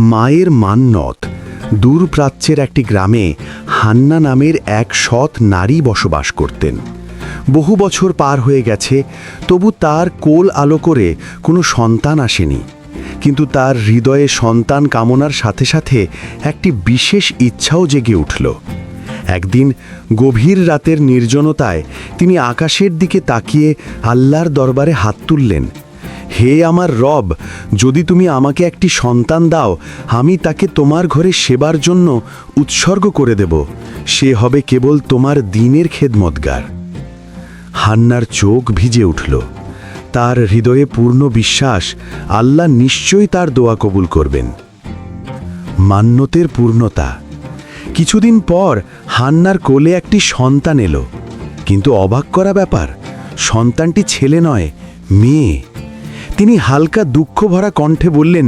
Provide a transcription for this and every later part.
মায়ের মান্নত দূর প্রাচ্যের একটি গ্রামে হান্না নামের এক সৎ নারী বসবাস করতেন। বহু বছর পার হয়ে গেছে, তবু তার কোল আলো করে কোনো সন্তান আসেনি। কিন্তু তার হৃদয়ে সন্তান কামনার সাথে সাথে একটি বিশেষ ইচ্ছাও জেগে উঠল। একদিন গভীর রাতের নির্জনতায় তিনি আকাশের দিকে তাকিয়ে আল্লাহর দরবারে হাত তুললেন। হে আমার রব, যদি তুমি আমাকে একটি সন্তান দাও, আমি তাকে তোমার ঘরে সেবার জন্য উৎসর্গ করে দেব। সে হবে কেবল তোমার দিনের খেদমতগার। হান্নার চোখ ভিজে উঠল। তার হৃদয়ে পূর্ণ বিশ্বাস, আল্লাহ নিশ্চয়ই তার দোয়া কবুল করবেন। মান্যতের পূর্ণতা। কিছুদিন পর হান্নার কোলে একটি সন্তান এলো। কিন্তু অবাক করা ব্যাপার, সন্তানটি ছেলে নয়, মেয়ে। তিনি হালকা দুঃখ ভরা কণ্ঠে বললেন,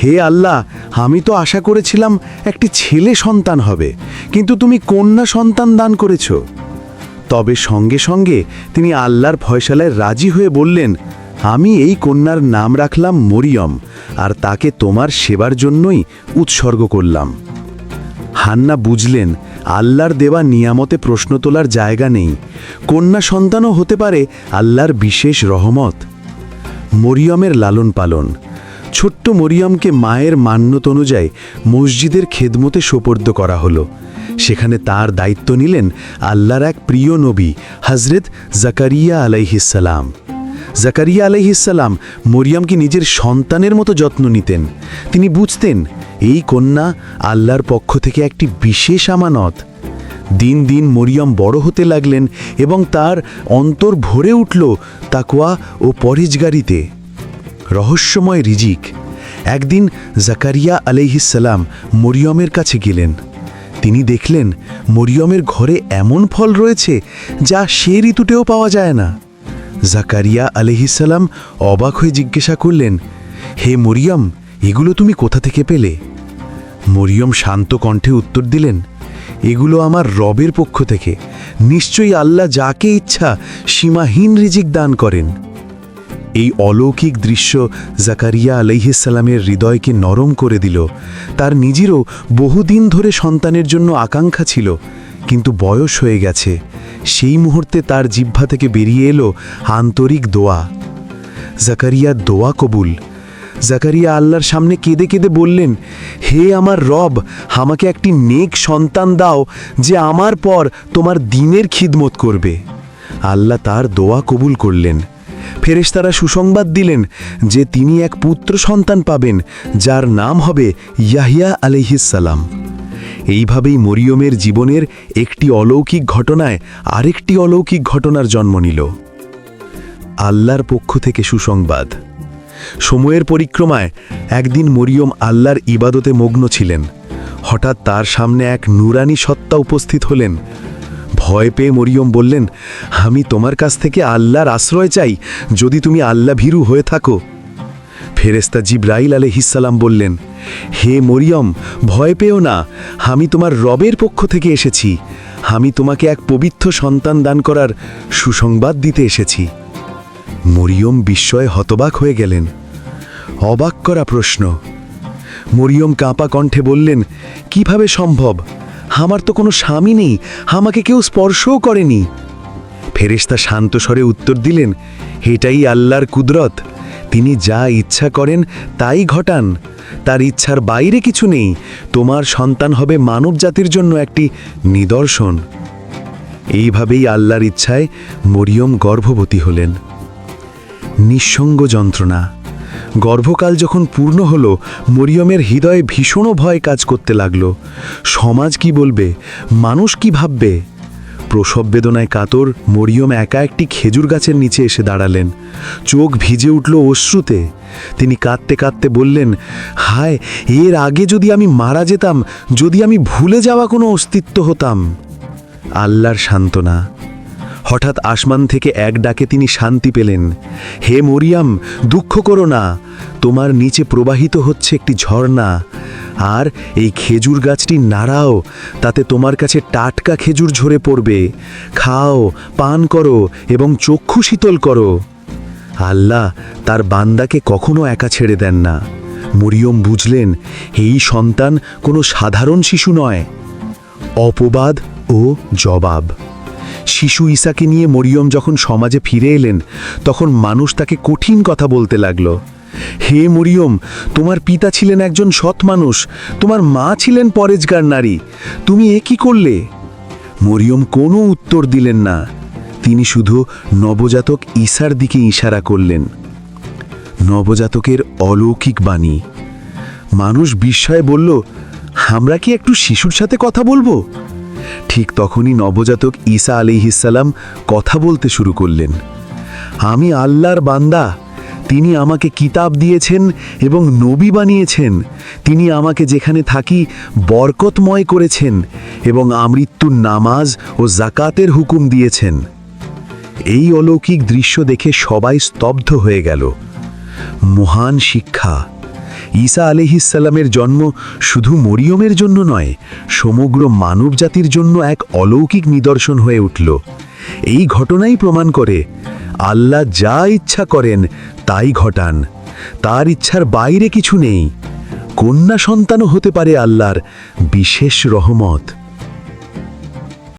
হে আল্লাহ, আমি তো আশা করেছিলাম একটি ছেলে সন্তান হবে, কিন্তু তুমি কন্যা সন্তান দান করেছ। তবে সঙ্গে সঙ্গে তিনি আল্লাহর ফয়সালায় রাজি হয়ে বললেন, আমি এই কন্যার নাম রাখলাম মরিয়ম, আর তাকে তোমার সেবার জন্যই উৎসর্গ করলাম। হান্না বুঝলেন, আল্লাহর দেওয়া নিয়ামতে প্রশ্ন তোলার জায়গা নেই। কন্যা সন্তানও হতে পারে আল্লাহর বিশেষ রহমত। মরিয়মের লালন পালন। ছোট্ট মরিয়মকে মায়ের মান্যত অনুযায়ী মসজিদের খেদমতে সোপর্দ করা হলো। সেখানে তার দায়িত্ব নিলেন আল্লাহর এক প্রিয় নবী হজরত জাকারিয়া আলাইহিসাল্লাম জাকারিয়া আলাইহিসাল্লাম মরিয়মকে নিজের সন্তানের মতো যত্ন নিতেন। তিনি বুঝতেন, এই কন্যা আল্লাহর পক্ষ থেকে একটি বিশেষ আমানত। দিন দিন মরিয়ম বড় হতে লাগলেন এবং তার অন্তর ভরে উঠল তাকওয়া ও পরেজগারিতে রহস্যময় রিজিক। একদিন জাকারিয়া আলাইহিসাল্লাম মরিয়মের কাছে গেলেন। তিনি দেখলেন মরিয়মের ঘরে এমন ফল রয়েছে যা সে ঋতুতেও পাওয়া যায় না। জাকারিয়া আলহিসাল্লাম অবাক হয়ে জিজ্ঞাসা করলেন, হে মরিয়ম, এগুলো তুমি কোথা থেকে পেলে? মরিয়ম শান্ত কণ্ঠে উত্তর দিলেন এগুলো আমার রবের পক্ষ থেকে। নিশ্চয়ই আল্লাহ যাকে ইচ্ছা সীমাহীন রিজিক দান করেন। এই অলৌকিক দৃশ্য জাকারিয়া আলাইহিসাল্লামের হৃদয়কে নরম করে দিল। তার নিজেরও বহুদিন ধরে সন্তানের জন্য আকাঙ্ক্ষা ছিল, কিন্তু বয়স হয়ে গেছে। সেই মুহূর্তে তার জিহ্বা থেকে বেরিয়ে এলো আন্তরিক দোয়া। জাকারিয়ার দোয়া কবুল জাকারিয়া আল্লাহর সামনে কেঁদে কেঁদে বললেন, হে আমার রব, আমাকে একটি নেক সন্তান দাও যে আমার পর তোমার দিনের খিদমত করবে। আল্লাহ তার দোয়া কবুল করলেন। ফেরেশতারা সুসংবাদ দিলেন যে তিনি এক পুত্র সন্তান পাবেন, যার নাম হবে ইয়াহিয়া আলহিসাল্লাম এইভাবেই মরিয়মের জীবনের একটি অলৌকিক ঘটনায় আরেকটি অলৌকিক ঘটনার জন্ম নিল। আল্লাহর পক্ষ থেকে সুসংবাদ। সময়ের পরিক্রমায় একদিন মরিয়ম আল্লাহর ইবাদতে মগ্ন ছিলেন। হঠাৎ তার সামনে এক নুরানি সত্তা উপস্থিত হলেন। ভয় পেয়ে মরিয়ম বললেন, আমি তোমার কাছ থেকে আল্লাহর আশ্রয় চাই, যদি তুমি আল্লাহ ভীরু হয়ে থাকো। ফেরেস্তা জিব্রাইল আলহিসাল্লাম বললেন, হে মরিয়ম, ভয় পেও না, আমি তোমার রবের পক্ষ থেকে এসেছি। আমি তোমাকে এক পবিত্র সন্তান দান করার সুসংবাদ দিতে এসেছি। মরিয়ম বিস্ময়ে হতবাক হয়ে গেলেন। অবাক করা প্রশ্ন। মরিয়ম কাঁপা কণ্ঠে বললেন, কীভাবে সম্ভব? আমার তো কোনো স্বামী নেই, আমাকে কেউ স্পর্শও করেনি। ফেরেশতা শান্ত স্বরে উত্তর দিলেন, এটাই আল্লাহর কুদরত। তিনি যা ইচ্ছা করেন তাই ঘটান। তার ইচ্ছার বাইরে কিছু নেই। তোমার সন্তান হবে মানব জাতির জন্য একটি নিদর্শন। এইভাবেই আল্লাহর ইচ্ছায় মরিয়ম গর্ভবতী হলেন। নিঃসঙ্গ যন্ত্রণা। গর্ভকাল যখন পূর্ণ হলো, মরিয়মের হৃদয়ে ভীষণ ভয় কাজ করতে লাগল। সমাজ কি বলবে? মানুষ কি ভাববে? প্রসব বেদনায় কাতর মরিয়ম একা একটি খেজুর গাছের নিচে এসে দাঁড়ালেন। চোখ ভিজে উঠল অশ্রুতে। তিনি কাঁদতে কাঁদতে বললেন, হায়, এর আগে যদি আমি মারা যেতাম, যদি আমি ভুলে যাওয়া কোনো অস্তিত্ব হতাম। আল্লাহর সান্ত্বনা। হঠাৎ আসমান থেকে এক ডাকে তিনি শান্তি পেলেন। হে মরিয়াম, দুঃখ করো না। তোমার নিচে প্রবাহিত হচ্ছে একটি ঝর্ণা। আর এই খেজুর গাছটি নাড়াও, তাতে তোমার কাছে টাটকা খেজুর ঝরে পড়বে। খাও, পান করো এবং চক্ষু শীতল করো। আল্লাহ তার বান্দাকে কখনো একা ছেড়ে দেন না। মরিয়ম বুঝলেন, এই সন্তান কোনো সাধারণ শিশু নয়। অপবাদ ও জবাব। শিশু ঈসাকে নিয়ে মরিয়ম যখন সমাজে ফিরে এলেন, তখন মানুষ তাকে কঠিন কথা বলতে লাগল। হে মরিয়ম, তোমার পিতা ছিলেন একজন সৎ মানুষ, তোমার মা ছিলেন পরেজগার নারী, তুমি এ কি করলে? মরিয়ম কোনো উত্তর দিলেন না। তিনি শুধু নবজাতক ঈশার দিকে ইশারা করলেন। নবজাতকের অলৌকিক বাণী। মানুষ বিস্ময়ে বলল, আমরা কি একটু শিশুর সাথে কথা বলব? ঠিক তখনই নবজাতক ঈসা আলিহিসাল্লাম কথা বলতে শুরু করলেন। আমি আল্লাহর বান্দা, তিনি আমাকে কিতাব দিয়েছেন এবং নবী বানিয়েছেন। তিনি আমাকে যেখানে থাকি বরকতময় করেছেন এবং আমৃত্যুর নামাজ ও জাকাতের হুকুম দিয়েছেন। এই অলৌকিক দৃশ্য দেখে সবাই স্তব্ধ হয়ে গেল। মহান শিক্ষা ঈসা আলিহিসাল্লামের জন্ম শুধু মরিয়মের জন্য নয়, সমগ্র মানবজাতির জন্য এক অলৌকিক নিদর্শন হয়ে উঠল। এই ঘটনাই প্রমাণ করে, আল্লাহ যা ইচ্ছা করেন তাই ঘটান। তার ইচ্ছার বাইরে কিছু নেই। কন্যা সন্তানও হতে পারে আল্লাহর বিশেষ রহমত।